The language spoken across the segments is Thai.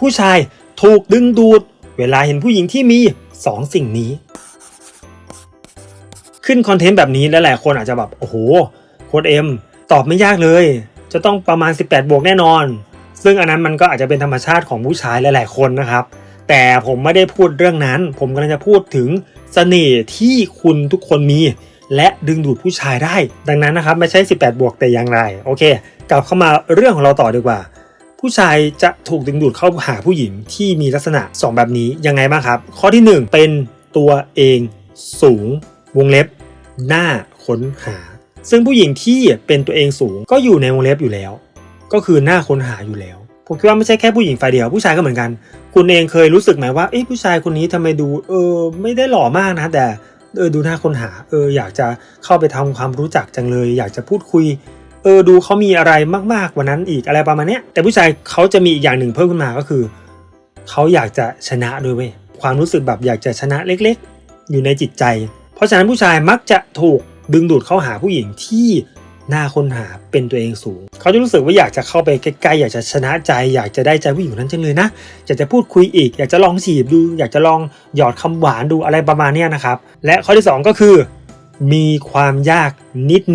ผู้ชายถูกดึงดูด เวลาเห็นผู้หญิงที่มี 2 สิ่งนี้ ขึ้นคอนเทนต์แบบนี้แล้วหลายคนอาจจะแบบ โอ้โหโค้ดเอ็มตอบไม่ยากเลย จะต้องประมาณ 18 บวกแน่นอน ซึ่งอันนั้นมันก็อาจจะเป็นธรรมชาติของผู้ชายหลาย ๆ คนนะครับ แต่ผมไม่ได้พูดเรื่องนั้น ผมกำลังจะพูดถึงเสน่ห์ที่คุณทุกคนมี และดึงดูดผู้ชายได้ ดังนั้นนะครับไม่ใช่ 18 บวกแต่อย่างไร โอเค กลับเข้ามาเรื่องของเราต่อดีกว่า ผู้ชายจะถูกดึงดูดเข้าหาผู้หญิงที่มีลักษณะ 2 แบบนี้ยังไงบ้างครับ ข้อที่ 1 เป็นตัวเอง สูง วงเล็บ หน้าค้นหา ซึ่งผู้หญิงที่เป็นตัวเองสูงก็อยู่ในวงเล็บอยู่แล้ว ก็คือหน้าค้นหาอยู่แล้วผมคิดว่าไม่ใช่แค่ผู้หญิงฝ่ายเดียวผู้ชายก็เหมือนกัน คุณเองเคยรู้สึกไหมว่าเอ้ผู้ชายคนนี้ทำไมดูเออไม่ได้หล่อมากนะแต่เออดูหน้าค้นหาเอออยากจะเข้าไปทำความรู้จักจังเลย อยากจะพูดคุย เออดูเขามีอะไรมากๆกว่านั้นอีกอะไรประมาณเนี้ยแต่ผู้ชายเขาจะมีอีกอย่างหนึ่งเพิ่มขึ้นมาก็คือเขาอยากจะชนะด้วยเว้ยความรู้สึกแบบอยากจะชนะเล็กๆ อยู่ในจิตใจ เพราะฉะนั้นผู้ชายมักจะถูกดึงดูดเข้าหาผู้หญิงที่หน้าค้นหาเป็นตัวเองสูง เขาจะรู้สึกว่าอยากจะเข้าไปใกล้ๆอยากจะชนะใจ อยากจะได้ใจผู้หญิงคนนั้นจังเลยนะอยากจะพูดคุยอีก อยากจะลองจีบดู อยากจะลองหยอดคำหวานดูอะไรประมาณนี้นะครับ และข้อที่ 2 ก็คือ มีความยาก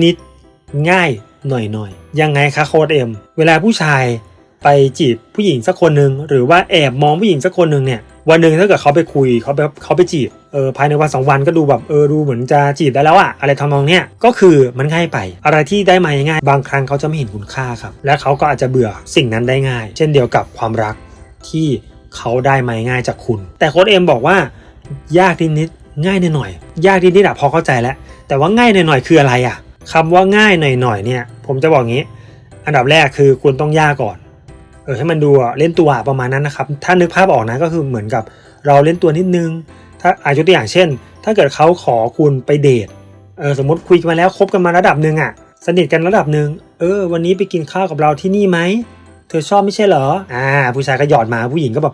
นิดๆง่าย หน่อยๆ ยังไงคะโค้ดเอ็ม เวลาผู้ชายไปจีบผู้หญิงสักคนหนึ่งหรือว่าแอบมองผู้หญิงสักคนหนึ่งเนี่ยวันหนึ่งถ้าเกิดเขาไปคุยเขาไปเขาไปจีบเออภายในวันสองวันก็ดูแบบเออดูเหมือนจะจีบได้แล้วอะอะไรทำนองเนี้ยก็คือมันง่ายไป อะไรที่ได้มาง่ายบางครั้งเขาจะไม่เห็นคุณค่าครับ และเขาก็อาจจะเบื่อสิ่งนั้นได้ง่าย เช่นเดียวกับความรักที่เขาได้มาง่ายจากคุณ แต่โค้ดเอ็มบอกว่า ยากนิดๆง่ายหน่อย ยากนิดๆอะพอเข้าใจแล้วแต่ว่าง่ายหน่อยๆคืออะไรอะ คำว่าง่ายหน่อยๆเนี่ย ผมจะบอกงี้ อันดับแรกคือคุณต้องยากก่อน เออให้มันดูเล่นตัวประมาณนั้นนะครับ ถ้านึกภาพออกนะก็คือเหมือนกับเราเล่นตัวนิดนึง ถ้าอายุตัวอย่างเช่น ถ้าเกิดเขาขอคุณไปเดท เออสมมติคุยกันมาแล้วคบกันมาระดับหนึ่งอะสนิทกันระดับหนึ่งเออ วันนี้ไปกินข้าวกับเราที่นี่ไหม เธอชอบไม่ใช่เหรอ อ่า ผู้ชายก็หยอดมาผู้หญิงก็แบบ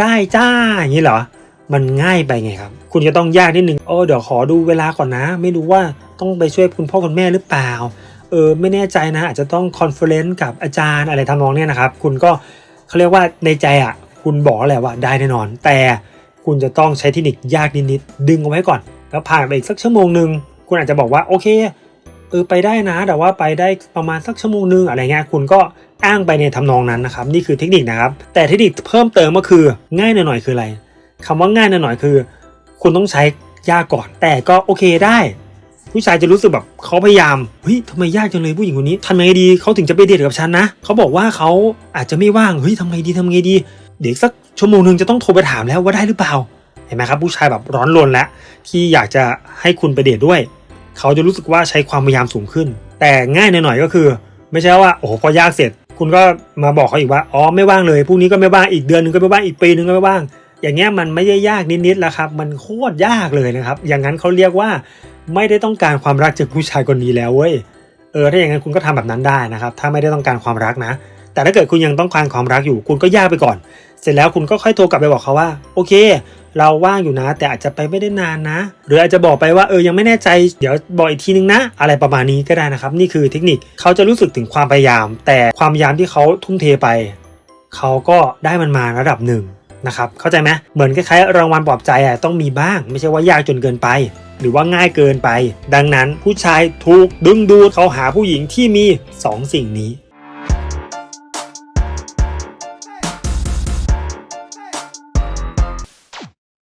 ได้จ้าอย่างนี้เหรอ มันง่ายไปไงครับ คุณจะต้องยากนิดนึงโอ้เดี๋ยวขอดูเวลาก่อนนะ ไม่รู้ว่า ต้องไปช่วยคุณพ่อคุณแม่หรือเปล่า เออไม่แน่ใจนะอาจจะต้องคอนเฟอเรนซ์กับอาจารย์อะไรทำนองเนี้ยนะครับ คุณก็เขาเรียกว่าในใจอะ คุณบอกแหละว่าได้แน่นอน แต่คุณจะต้องใช้เทคนิคยากนิดๆดึงเอาไว้ก่อน แล้วผ่านไปอีกสักชั่วโมงหนึ่งคุณอาจจะบอกว่าโอเคเออไปได้นะ แต่ว่าไปได้ประมาณสักชั่วโมงหนึงอะไรเงี้ยคุณก็อ้างไปในทำนองนั้นนะครับ นี่คือเทคนิคนะครับ แต่เทคนิคเพิ่มเติมก็คือง่ายหน่อยๆคืออะไรคำว่าง่ายหน่อยๆคือ คุณต้องใช้ยากก่อน แต่ก็โอเคได้ ผู้ชายจะรู้สึกแบบเขาพยายามเฮ้ยทำไมยากจังเลยผู้หญิงคนนี้ทำไงดีเขาถึงจะไปเดทกับฉันนะเขาบอกว่าเขาอาจจะไม่ว่างเฮ้ยทำไงดีทำไงดี เดี๋ยวสักชั่วโมงหนึ่งจะต้องโทรไปถามแล้วว่าได้หรือเปล่าเห็นไหมครับ ผู้ชายแบบร้อนรนแล้วที่อยากจะให้คุณไปเดทด้วย เขาจะรู้สึกว่าใช้ความพยายามสูงขึ้น แต่ง่ายหน่อยก็คือ ไม่ใช่ว่าโอ้โหพอยากเสร็จ คุณก็มาบอกเขาอีกว่าอ๋อไม่ว่างเลยพรุ่งนี้ก็ไม่ว่างอีกเดือนหนึงก็ไม่ว่างอีกปีหนึงก็ไม่ว่างอย่างเงี้ยมันไม่ได้ยากนิดๆแล้วครับ มันโคตรยากเลยนะครับ อย่างนั้นเขาเรียกว่า ไม่ได้ต้องการความรักจากผู้ชายคนนี้แล้วเว้ยเออถ้าอย่างนั้นคุณก็ทำแบบนั้นได้นะครับ ถ้าไม่ได้ต้องการความรักนะ แต่ถ้าเกิดคุณยังต้องการความรักอยู่ คุณก็ยากไปก่อน เสร็จแล้วคุณก็ค่อยโทรกลับไปบอกเขาว่า โอเค เราว่างอยู่นะ แต่อาจจะไปไม่ได้นานนะ หรืออาจจะบอกไปว่าเออยังไม่แน่ใจเดี๋ยวบอกอีกทีนึงนะ อะไรประมาณนี้ก็ได้นะครับ นี่คือเทคนิคเขาจะรู้สึกถึงความพยายาม แต่ความพยายามที่เขาทุ่มเทไปเขาก็ได้มันมาระดับหนึ่งนะครับเข้าใจไหมเหมือนคล้ายๆรางวัลปลอบใจอะต้องมีบ้าง ไม่ใช่ว่ายากจนเกินไป หรือว่าง่ายเกินไป ดังนั้นผู้ชายถูกดึงดูดเขาหาผู้หญิงที่มี 2 สิ่งนี้